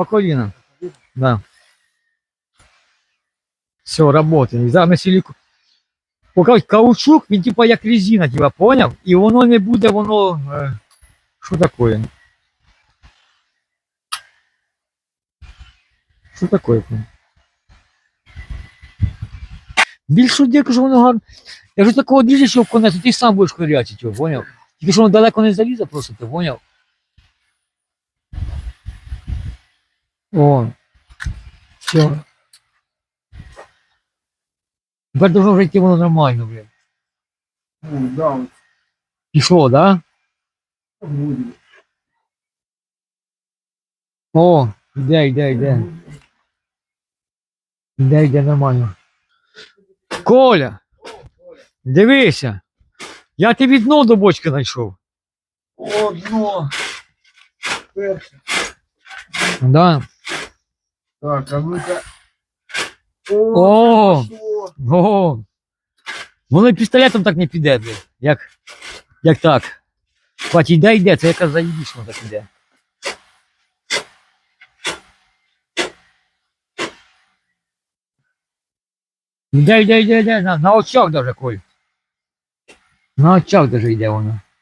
По коліна. Да. Все, работає. Зараз ми. Поки каучук, він типа як резина, типа, поняв? І воно не буде, воно. Е, що таке? Що таке? Більше дяку, що воно гарно. Я ж такого діжечого конець, ти сам будеш ковирятися, цього, поняв? Тільки що воно далеко не залізе просто, ти поняв? О. Все. Тепер должно вже йти воно нормально, блін. Ну, да, вот Пішло, да? будет. О, йде, йде, йде. Йде, йде нормально. Коля! Дивися! Я тобі дно до бочки знайшов. О, дно. Перше. Да. Так, а ну-ка. О! Що? О! Воно і пістолетом так не піде, блін. Як, як так. Бать, йде, йде, це яка заїбішно так іде. Йде, йде, йде, йде, на, на очах даже, Коль. На очах даже йде воно.